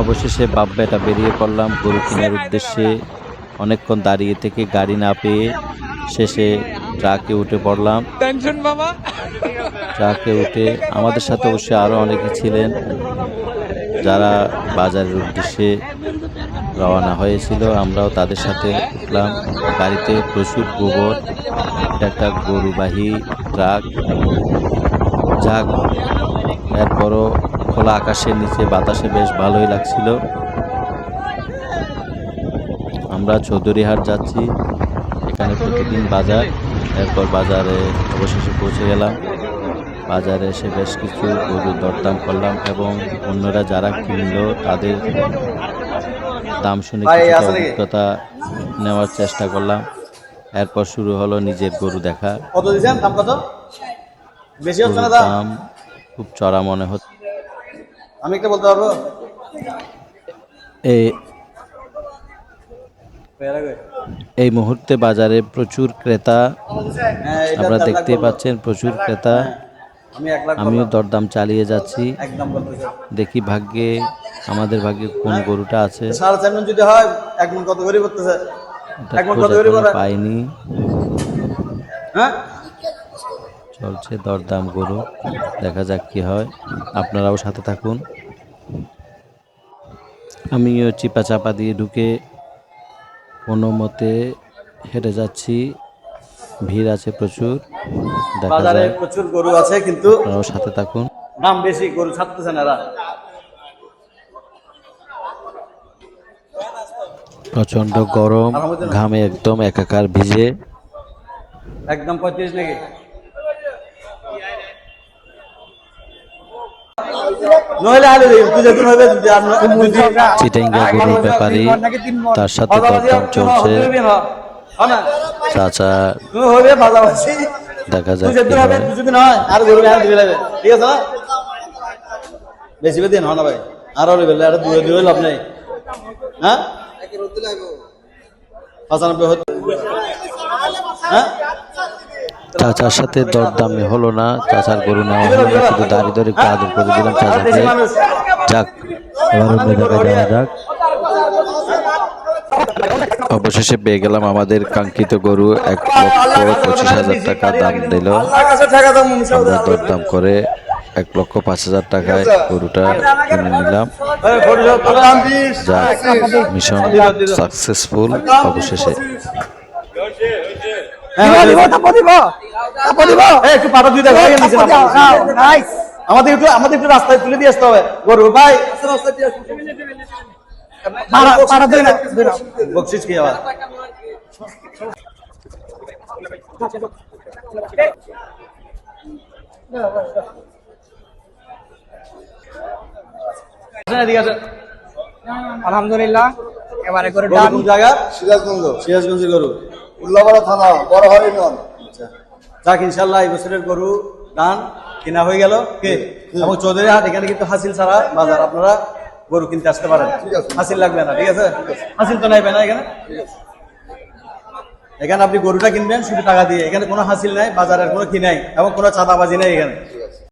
অবশেষে বাপ বেটা বেরিয়ে পড়লাম গরু কেনার উদ্দেশ্যে। অনেকক্ষণ দাঁড়িয়ে থেকে গাড়ি না পেয়ে শেষে ট্রাকে উঠে পড়লাম। ট্রাকে উঠে আমাদের সাথে অবশ্যই আরও অনেকে ছিলেন যারা বাজারের উদ্দেশ্যে রওনা হয়েছিল। আমরাও তাদের সাথে উঠলাম। গাড়িতে প্রচুর গোবর একটা গরুবাহী ট্রাক। যাক এরপরও খোলা আকাশের নিচে বাতাসে বেশ ভালোই লাগছিল। আমরা চৌধুরীহাট যাচ্ছি এখানে প্রতিদিন বাজার। এরপর বাজারে অবশেষে পৌঁছে গেলাম। বাজারে এসে বেশ কিছু গরুর দরদাম করলাম এবং অন্যরা যারা কিনলো তাদের দাম শুনে কিছুটা অভিজ্ঞতা নেওয়ার চেষ্টা করলাম। এরপর শুরু হলো নিজের গরু দেখা। দাম খুব চড়া মনে হচ্ছে। আমি একটা বলতে পারব? এই এই মুহূর্তে বাজারে প্রচুর ক্রেতা। আমরা চার লাখ দেখতেই পাচ্ছেন প্রচুর ক্রেতা। লাখ আমিও দরদাম চালিয়ে যাচ্ছি। দেখি ভাগ্যে আমাদের ভাগ্যে কোন গরুটা আছে। যদি হয় এক মন কত করে করতেছে এক মন কত করে পাইনি। হ্যাঁ? চলছে দরদাম গরু। দেখা যাক কি হয়। আপনারাও সাথে থাকুন। আমিও চিপা চাপা দিয়ে ঢুকে কোনো মতে হেঁটে যাচ্ছি। ভিড় আছে প্রচুর। বাজারে প্রচুর গরু আছে কিন্তু আপনারাও সাথে থাকুন। দাম বেশি গরু ছাড়তেছে না প্রচণ্ড গরম ঘামে একদম একাকার ভিজে। একদম পঁয়ত্রিশ নাকি নইলে আলু দিই তুই যেতুন হবে যদি আর ন- যদি চিটাঙ্গা গরুর ব্যাপারী তার সাথে দরদাম চলছে। চাচা দেখা যাক হয় তুই যদি না হয়। আর গরু আর দিবে লাগবে ঠিক আছে না বেশি বেশি হয় না ভাই? আর আর আর দূরে দূরে লাভ নেই। হ্যাঁ? পঁচানব্বই হ্যাঁ? চাচার সাথে দরদামে হলো না, চাচার গরু নেওয়া হলো না, শুধু দাঁড়িয়ে ধরে একটু আদর করে দিলাম চাচাকে। যাক, এবার অন্য জায়গায় যাওয়া যাক। অবশেষে পেয়ে গেলাম আমাদের কাঙ্ক্ষিত গরু, এক লক্ষ পঁচিশ হাজার টাকা দাম দিল। আমরা দরদাম করে এক লক্ষ পাঁচ হাজার টাকায় গরুটা কিনে নিলাম। যা মিশন সাকসেসফুল, অবশেষে এই, একটু পাটা দুই দেখা নিচে আমাদের একটু আমাদের একটু রাস্তায় তুলে দিয়ে আসতে হবে। গরু ভাই। বকশিস কি আবার। আলহামদুলিল্লাহ এবারে করে গরু সিরাজগঞ্জ। সিরাজগঞ্জের গরু। উল্লাপাড়া থানা বড় হরিণন যাক ইনশাল্লাহ এই বছরের গরু দান কিনা হয়ে গেল। কে? এবং চৌধুরী হাট এখানে কিন্তু হাসিল ছাড়া বাজার। আপনারা গরু কিনতে আসতে পারেন। হাসিল লাগবে না ঠিক আছে? হাসিল তো নাইবে না এখানে? এখানে আপনি গরুটা কিনবেন শুধু টাকা দিয়ে। এখানে কোনো হাসিল নাই বাজারের কোনো কি নাই এবং কোনো চাঁদাবাজি নাই এখানে।